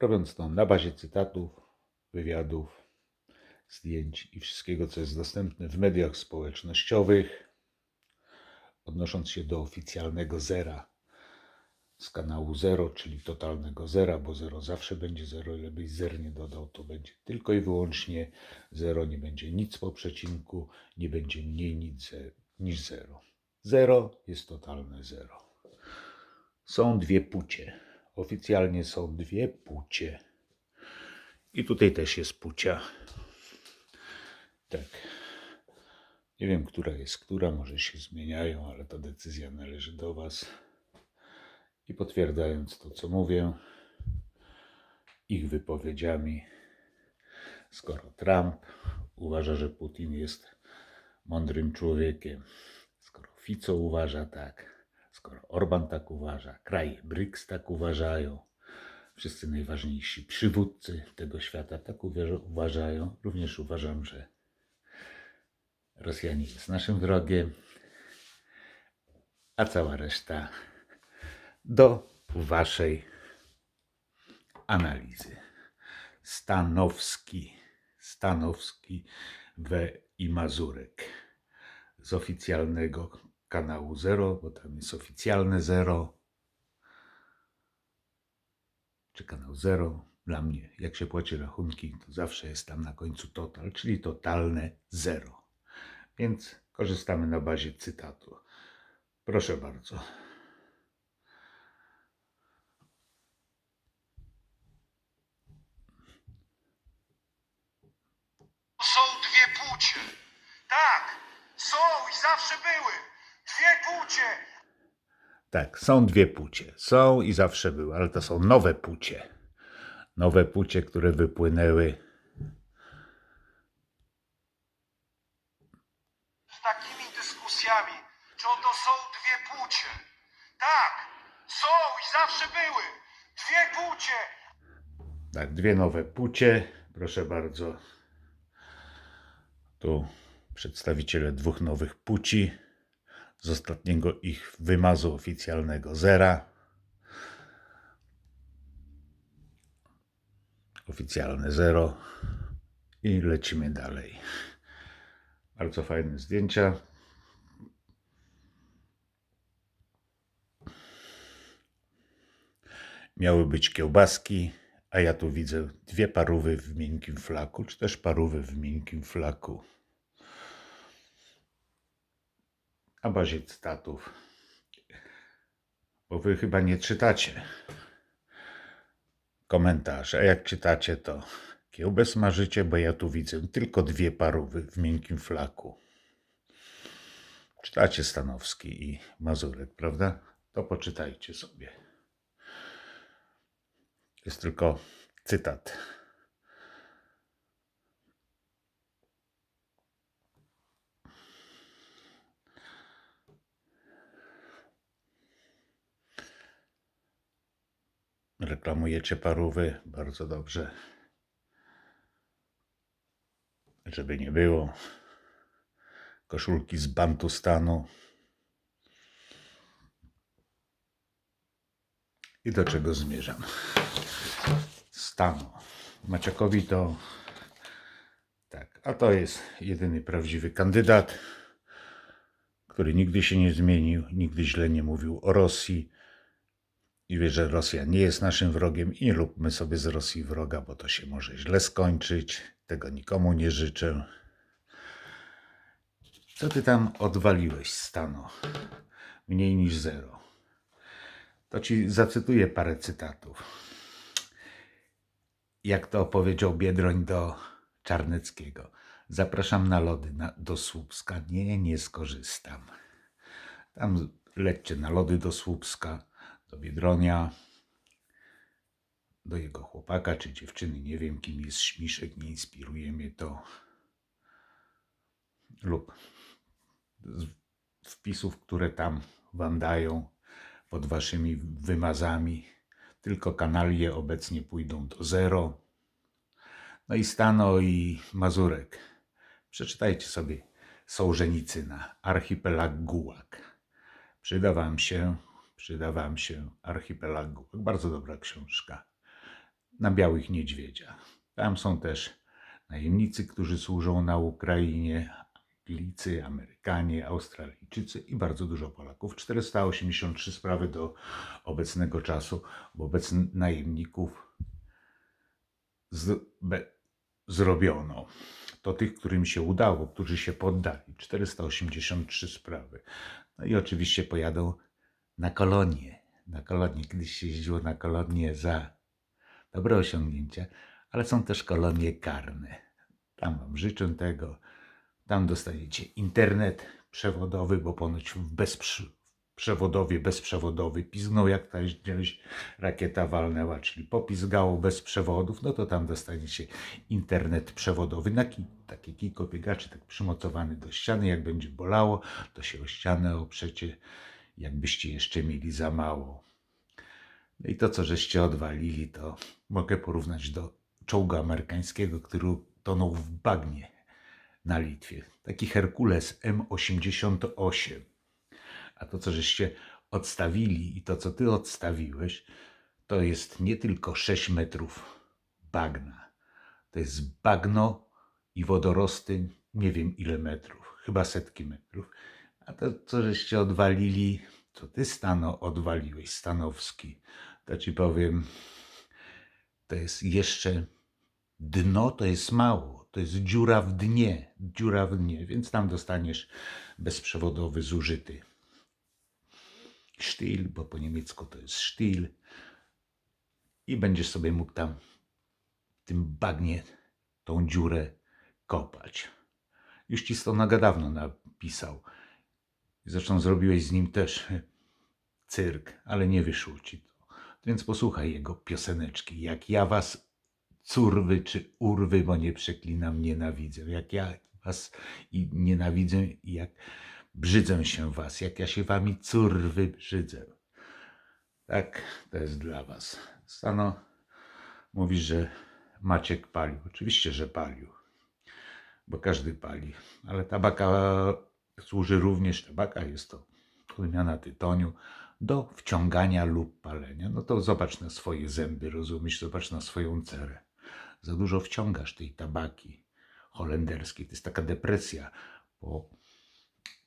robiąc to na bazie cytatów, wywiadów, zdjęć i wszystkiego, co jest dostępne w mediach społecznościowych, odnosząc się do oficjalnego zera z kanału Zero, czyli totalnego zera, bo zero zawsze będzie zero, ile byś zer nie dodał, to będzie tylko i wyłącznie zero, nie będzie nic po przecinku, nie będzie mniej nic niż zero. Zero jest totalne zero. Są dwie płcie. Oficjalnie są dwie płcie. I tutaj też jest płcia. Tak. Nie wiem, która jest która, może się zmieniają, ale ta decyzja należy do Was. I potwierdzając to, co mówię, ich wypowiedziami, skoro Trump uważa, że Putin jest mądrym człowiekiem, skoro Fico uważa tak, skoro Orban tak uważa, kraje BRICS tak uważają, wszyscy najważniejsi przywódcy tego świata tak uważają, również uważam, że Rosjanie jest naszym wrogiem, a cała reszta do Waszej analizy. Stanowski, Stanowski we i Mazurek z oficjalnego kanału Zero, bo tam jest oficjalne Zero, czy kanał Zero. Dla mnie, jak się płaci rachunki, to zawsze jest tam na końcu total, czyli totalne zero. Więc korzystamy na bazie cytatu. Proszę bardzo. Są dwie płcie. Tak, są i zawsze były. Dwie płcie. Tak, są dwie płcie. Są i zawsze były, ale to są nowe płcie. Nowe płcie, które wypłynęły. Z takimi dyskusjami, czy oto są dwie płcie. Tak, są i zawsze były. Dwie płcie. Tak, dwie nowe płcie. Proszę bardzo. Tu przedstawiciele dwóch nowych płci. Z ostatniego ich wymazu oficjalnego zera. Oficjalne zero. I lecimy dalej. Bardzo fajne zdjęcia. Miały być kiełbaski, a ja tu widzę dwie parówy w miękkim flaku, czy też parówy w miękkim flaku. Na bazie cytatów. Bo wy chyba nie czytacie komentarzy, a jak czytacie, to kiełbę smażycie, bo ja tu widzę tylko dwie parówy w miękkim flaku. Czytacie Stanowski i Mazurek, prawda? To poczytajcie sobie. Jest tylko cytat. Reklamujecie parówy, bardzo dobrze. Żeby nie było. Koszulki z Bantustanu. I do czego zmierzam? Stanu. Maciakowi to tak, a to jest jedyny prawdziwy kandydat, który nigdy się nie zmienił, nigdy źle nie mówił o Rosji i wie, że Rosja nie jest naszym wrogiem i nie lubmy sobie z Rosji wroga, bo to się może źle skończyć. Tego nikomu nie życzę. Co ty tam odwaliłeś, Stano? Mniej niż zero. To ci zacytuję parę cytatów. Jak to powiedział Biedroń do Czarneckiego. Zapraszam na lody na, do Słupska. Nie, nie skorzystam. Tam lećcie na lody do Słupska, do Biedronia, do jego chłopaka czy dziewczyny. Nie wiem, kim jest Śmiszek, nie inspiruje mnie to. Lub wpisów, które tam wam dają pod waszymi wymazami. Tylko kanalie obecnie pójdą do zero. No i Stano i Mazurek. Przeczytajcie sobie Sołżenicyna, Archipelag Gułak. Przyda wam się, przyda wam się Archipelag Gułak. Bardzo dobra książka. na białych niedźwiedziach. Tam są też najemnicy, którzy służą na Ukrainie, Anglicy, Amerykanie, Australijczycy i bardzo dużo Polaków. 483 sprawy do obecnego czasu wobec najemników z, be, zrobiono. To tych, którym się udało, którzy się poddali. 483 sprawy. No i oczywiście pojadą na kolonie. Na kolonie. Kiedyś się jeździło na kolonie za dobre osiągnięcia, ale są też kolonie karne. Tam wam życzę tego. Tam dostaniecie internet przewodowy, bo ponoć w bezprzewodowie, bezprzewodowy pizgnął jak ta gdzieś rakieta walnęła, czyli popizgało bez przewodów, no to tam dostaniecie internet przewodowy na ki- takie kijkobiegacze, tak przymocowany do ściany, jak będzie bolało, to się o ścianę oprzecie, jakbyście jeszcze mieli za mało. No i to, co żeście odwalili, to mogę porównać do czołgu amerykańskiego, który tonął w bagnie na Litwie. Taki Herkules M88. A to, co żeście odstawili i to, co ty odstawiłeś, to jest nie tylko 6 metrów bagna. To jest bagno i wodorosty nie wiem ile metrów, chyba setki metrów. A to, co żeście odwalili, co ty, Stano, odwaliłeś, Stanowski, to ci powiem, to jest jeszcze dno, to jest mało. To jest dziura w dnie, dziura w dnie, więc tam dostaniesz bezprzewodowy zużyty sztil, bo po niemiecku to jest sztil i będziesz sobie mógł tam w tym bagnie tą dziurę kopać. Już ci to dawno napisał. Zresztą zrobiłeś z nim też cyrk, ale nie wyszło ci to. Więc posłuchaj jego pioseneczki. Jak ja was curwy czy urwy, bo nie przeklinam, nienawidzę. Jak ja was i nienawidzę i jak brzydzę się was, jak ja się wami curwy brzydzę. Tak, to jest dla was. Stano, mówi, że Maciek palił. Oczywiście, że palił, bo każdy pali, ale tabaka służy również, tabaka jest to odmiana tytoniu, do wciągania lub palenia. No to zobacz na swoje zęby, rozumiesz? Zobacz na swoją cerę. Za dużo wciągasz tej tabaki holenderskiej. To jest taka depresja po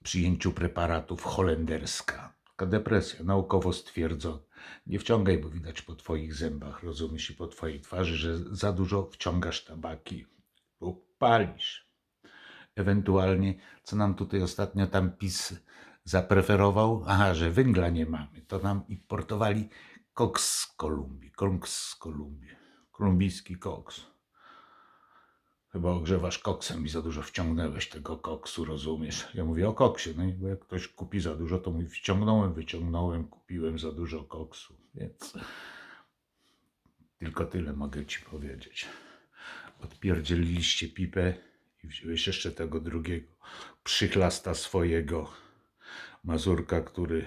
przyjęciu preparatów holenderska. Taka depresja, naukowo stwierdzono. Nie wciągaj, bo widać po twoich zębach, rozumiesz, i po twojej twarzy, że za dużo wciągasz tabaki lub palisz. Ewentualnie, co nam tutaj ostatnio tam PiS zapreferował? Aha, że węgla nie mamy. To nam importowali koks z Kolumbii. Koks z Kolumbii. Kolumbijski koks. Chyba ogrzewasz koksem i za dużo wciągnęłeś tego koksu, rozumiesz? Ja mówię o koksie, no i bo jak ktoś kupi za dużo, to mówi wciągnąłem, wyciągnąłem, kupiłem za dużo koksu, więc tylko tyle mogę ci powiedzieć. Odpierdzieliliście pipę i wziąłeś jeszcze tego drugiego przychlasta swojego Mazurka, który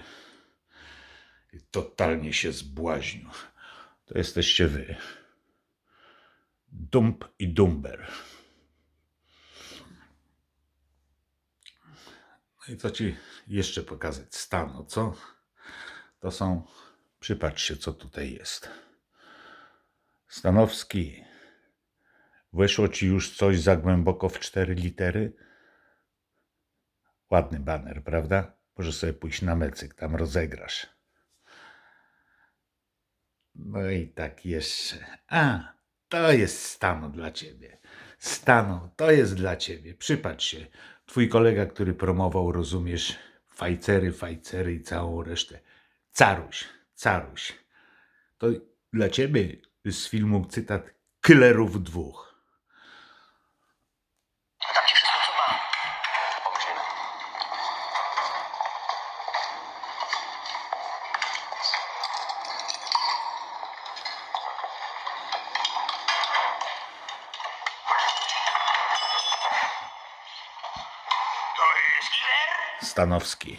totalnie się zbłaźnił. To jesteście wy. Dump i Dumber. No i co ci jeszcze pokazać? Stano, co? To są, przypatrz się, co tutaj jest. Stanowski, weszło ci już coś za głęboko w cztery litery? Ładny baner, prawda? Możesz sobie pójść na mecyk, tam rozegrasz. No i tak jeszcze. A, to jest Stano dla ciebie. Stano, to jest dla ciebie. Przypatrz się. Twój kolega, który promował, rozumiesz, fajcery, fajcery i całą resztę. Caruś, caruś. To dla ciebie z filmu cytat Killerów dwóch. To jest killer? Stanowski.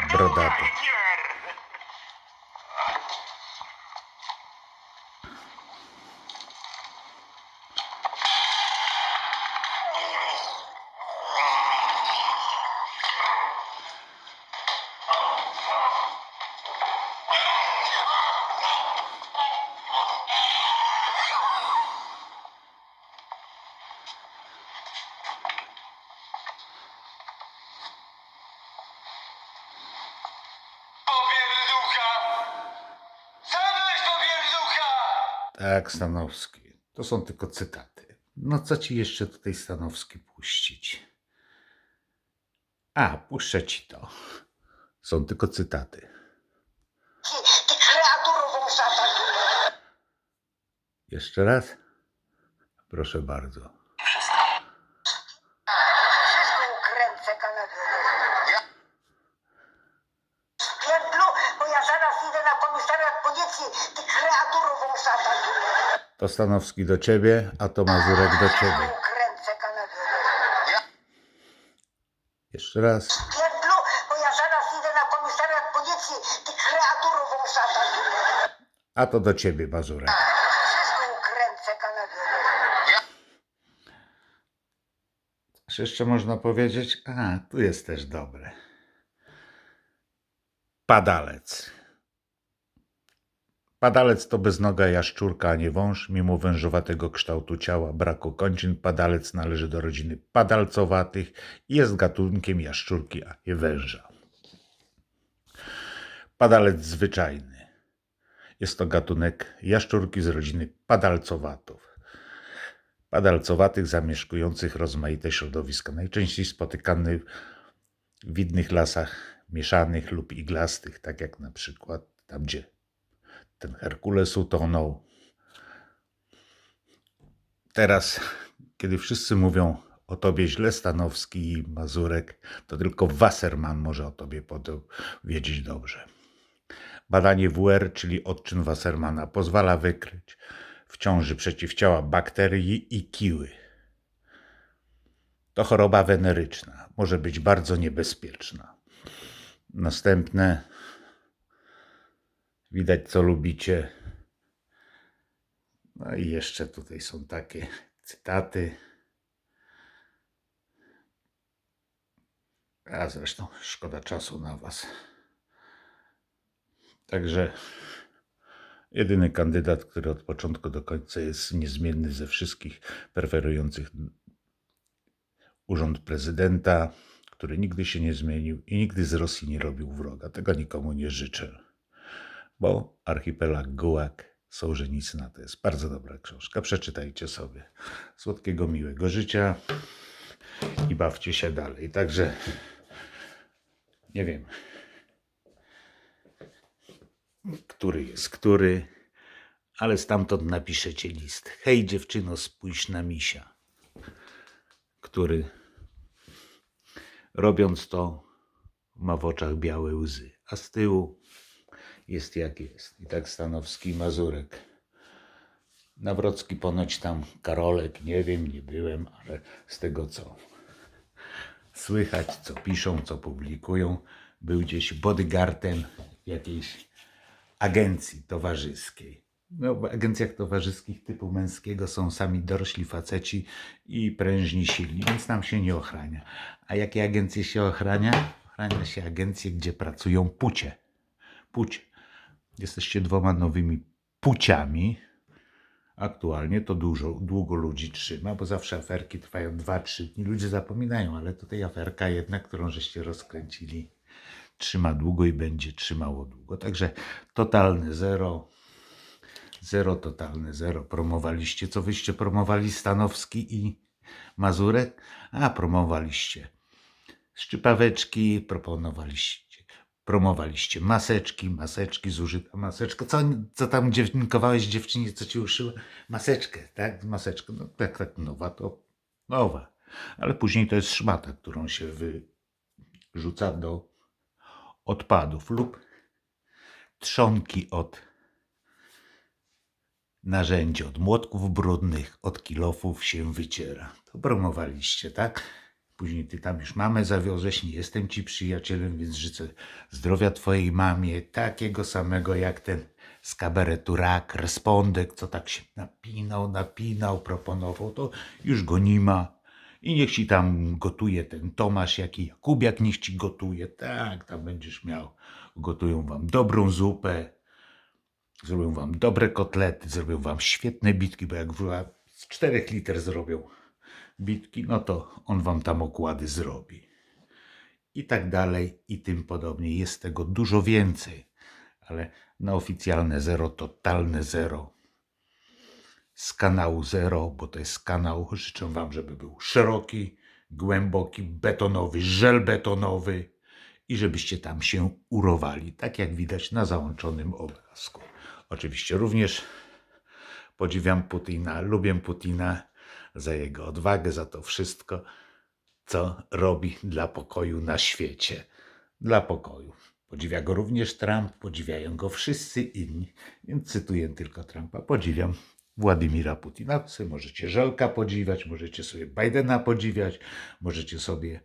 Jak Brodaty. killer! Tak, Stanowski. To są tylko cytaty. No co ci jeszcze tutaj Stanowski puścić? A, puszczę ci to. Są tylko cytaty. Jeszcze raz? Proszę bardzo. To Stanowski do ciebie, a to Mazurek do ciebie. Jeszcze raz. Pierdlu, bo ja zaraz idę na komisariat policji, ty. A to do ciebie, Mazurek. Wszystko Kanadio. Czy jeszcze można powiedzieć? A, tu jest też dobre. Padalec. Padalec to beznoga jaszczurka, a nie wąż. Mimo wężowatego kształtu ciała, braku kończyn, padalec należy do rodziny padalcowatych i jest gatunkiem jaszczurki, a nie węża. Padalec zwyczajny. Jest to gatunek jaszczurki z rodziny padalcowatów padalcowatych zamieszkujących rozmaite środowiska, najczęściej spotykany w widnych lasach mieszanych lub iglastych, tak jak na przykład tam, gdzie ten Herkules utonął. Teraz, kiedy wszyscy mówią o tobie źle, Stanowski i Mazurek, to tylko Wasserman może o tobie wiedzieć dobrze. Badanie WR, czyli odczyn Wassermana, pozwala wykryć w ciąży przeciwciała bakterii i kiły. To choroba weneryczna, może być bardzo niebezpieczna. Następne, widać co lubicie. No i jeszcze tutaj są takie cytaty. A zresztą szkoda czasu na Was. Także jedyny kandydat, który od początku do końca jest niezmienny ze wszystkich preferujących urząd prezydenta, który nigdy się nie zmienił i nigdy z Rosji nie robił wroga. Tego nikomu nie życzę, bo Archipelag Gułak Sołżenicyna to jest bardzo dobra książka. Przeczytajcie sobie. Słodkiego, miłego życia i bawcie się dalej. Także nie wiem, który jest który, ale stamtąd napiszecie list. Hej dziewczyno, spójrz na misia, który robiąc to ma w oczach białe łzy, a z tyłu jest jak jest. I tak Stanowski Mazurek. Nawrocki ponoć tam Karolek, nie wiem, nie byłem, ale z tego co słychać, co piszą, co publikują, był gdzieś bodyguardem jakiejś agencji towarzyskiej. No, w agencjach towarzyskich typu męskiego są sami dorośli faceci i prężni silni, więc tam się nie ochrania. A jakie agencje się ochrania? Ochrania się agencje, gdzie pracują pucie. Pucie. Jesteście dwoma nowymi puciami. Aktualnie to dużo, długo ludzi trzyma, bo zawsze aferki trwają 2-3 dni. Ludzie zapominają, ale tutaj aferka jedna, którą żeście rozkręcili, trzyma długo i będzie trzymało długo. Także totalne zero. Zero, totalne zero. Promowaliście. Co wyście promowali? Stanowski i Mazurek? A, promowaliście szczypaweczki, proponowaliście. Promowaliście maseczki, maseczki, zużyta maseczka. Co, co tam dziewczynkowałeś dziewczynie, co ci uszyła? Maseczkę, tak? Maseczkę. No tak, tak, nowa to nowa. Ale później to jest szmata, którą się wyrzuca do odpadów lub trzonki od narzędzi, od młotków brudnych, od kilofów się wyciera. To promowaliście, tak? Później ty tam już mamę zawiozłeś, nie jestem ci przyjacielem, więc życzę zdrowia twojej mamie, takiego samego jak ten z kabaretu Rak, respondek, co tak się napinał, napinał, proponował, to już go nie ma. I niech ci tam gotuje ten Tomasz, jaki Jakubiak, niech ci gotuje. Tak, tam będziesz miał. Gotują wam dobrą zupę, zrobią wam dobre kotlety, zrobią wam świetne bitki, bo jak z 4 liter zrobią bitki, no to on wam tam okłady zrobi. I tak dalej, i tym podobnie. Jest tego dużo więcej, ale na oficjalne zero, totalne zero. z kanału Zero, bo to jest kanał, życzę Wam, żeby był szeroki, głęboki, betonowy, żelbetonowy i żebyście tam się urowali, tak jak widać na załączonym obrazku. Oczywiście również podziwiam Putina, lubię Putina za jego odwagę, za to wszystko, co robi dla pokoju na świecie. Dla pokoju. Podziwia go również Trump, podziwiają go wszyscy inni, więc cytuję tylko Trumpa. Podziwiam Władimira Putina. Możecie Żelka podziwiać, możecie sobie Bidena podziwiać, możecie sobie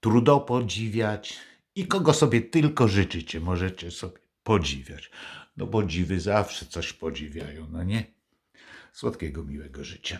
Trudeau podziwiać i kogo sobie tylko życzycie, możecie sobie podziwiać. No bo dziwy zawsze coś podziwiają, no nie? Słodkiego, miłego życia.